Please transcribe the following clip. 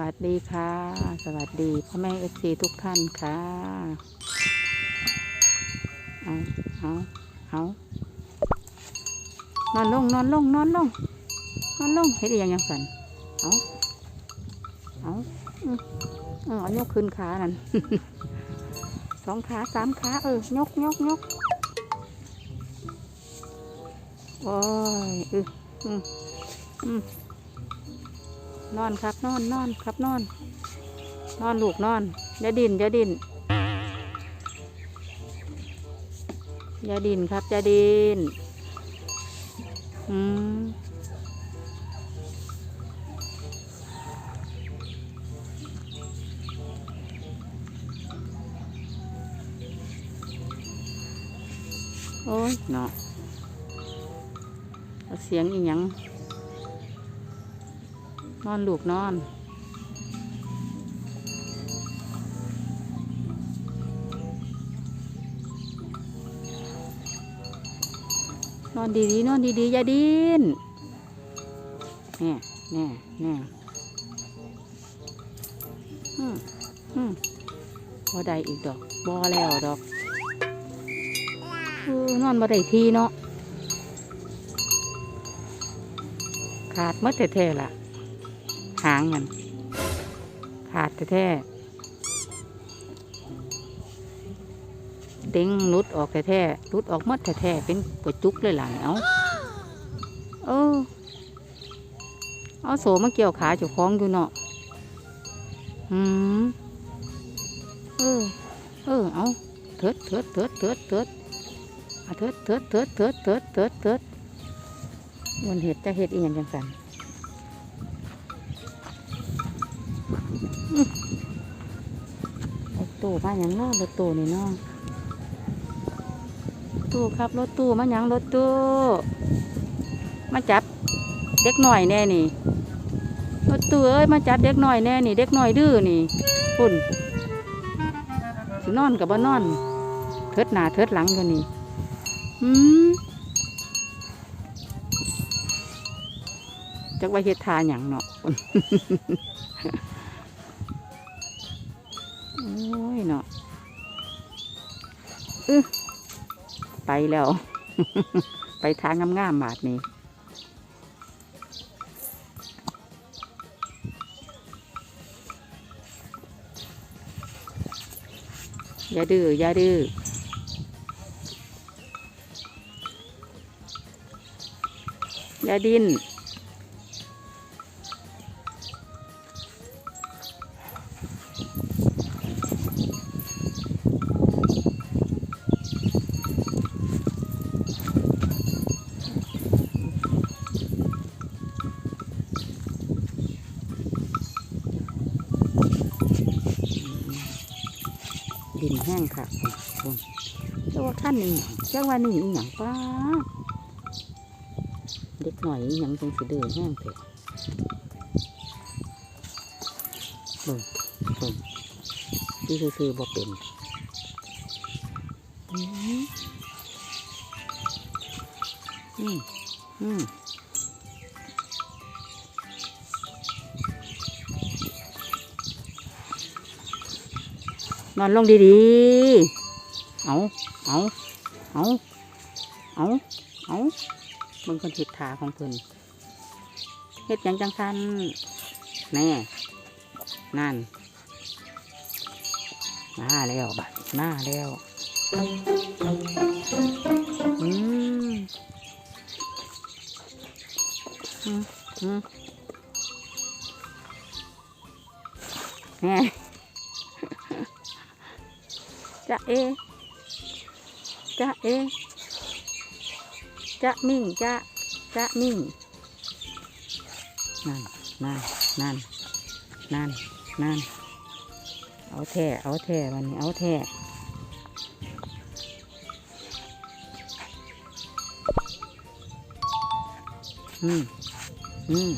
วัสดีค่ะ สวัสดีพ่อแม่เอฟซีทุกท่านค่ะ เอาเอาเอานอนลงนอนลงนอนลงนอนลงเฮ็ดยังยังสันเอาเอาอืมอืมเอายกขึ้นขานั่นสองขาสามขาเออยกยกยกโอ้ยเอออืมอืม นอนครับนอนนอนครับนอน นอนลูกนอนอย่าดินอย่าดินอย่าดินครับอย่าดินอืมโอ้ยเนาะเอาเสียงอีหยัง นอนลูกนอนนอนดีๆนอนดีๆอย่าดินแน่แน่แน่อืมอืมบ่ได้อีกดอกบ่แล้วดอกอนอนบ่ได้ทีเนาะขาดหมดแท้ๆล่ะ หางมัน ขาดแท้เด้งนุดออกแท้ๆนุดออกมดแท้ๆเป็นกระจุกเลยหลังเอาเออเอาโสมาเกี่ยวขาเจ้าของอยู่เนาะอืมเออ เออ เอาเถิดเถิดเถิดเถิดเถิดเถิดเถิดเถิดเถิดเถิดเถิดเถิดมันเห็ดจะเห็ดอีหยังจังสัน ตู้มาอย่างเน้อรถตู้นี่เน้อตู้ครับรถตู้มาอย่างรถตู้ มาจับเด็กหน่อยแน่นี่รถตู้เอ้ยมาจับเด็กหน่อยแน่นี่ เด็กหน่อยดื้อนี่คุณสินอนกับบ่นอน เทิดหน้าเทิดหลังกันนี่อืมจักว่าเฮ็ดทาหยังเนาะ อ้ยเนาะอึไปแล้ว ไปทางงามๆบาดนี้อย่าดื้ออย่าดื้ออย่าดิ้น ดินแห้งค่ะคุณเจ้าว่าขั้นนี้เจ้าว่านี่อีหยังป้าเด็กหน่อยอีหยังจังสิเดินแห้งเถอะเบิ่งเบิ่งที่ซื่อๆบ่เป็นอืมอืม นอนลงดีๆ เอาเอาเอาเอาเอามึงคนผิดขาของเพิ่นเฮ็ดยังจังคันแน่ นั่น มาแล้วบัดมาแล้วอืมอืมอืมแน่ จะเอจะเอจะมิ่งจะจะมิ่งนั่นนั่นนั่นนั่นนั่นเอาแท่เอาแท่วันนี้เอาแท่อืมอืม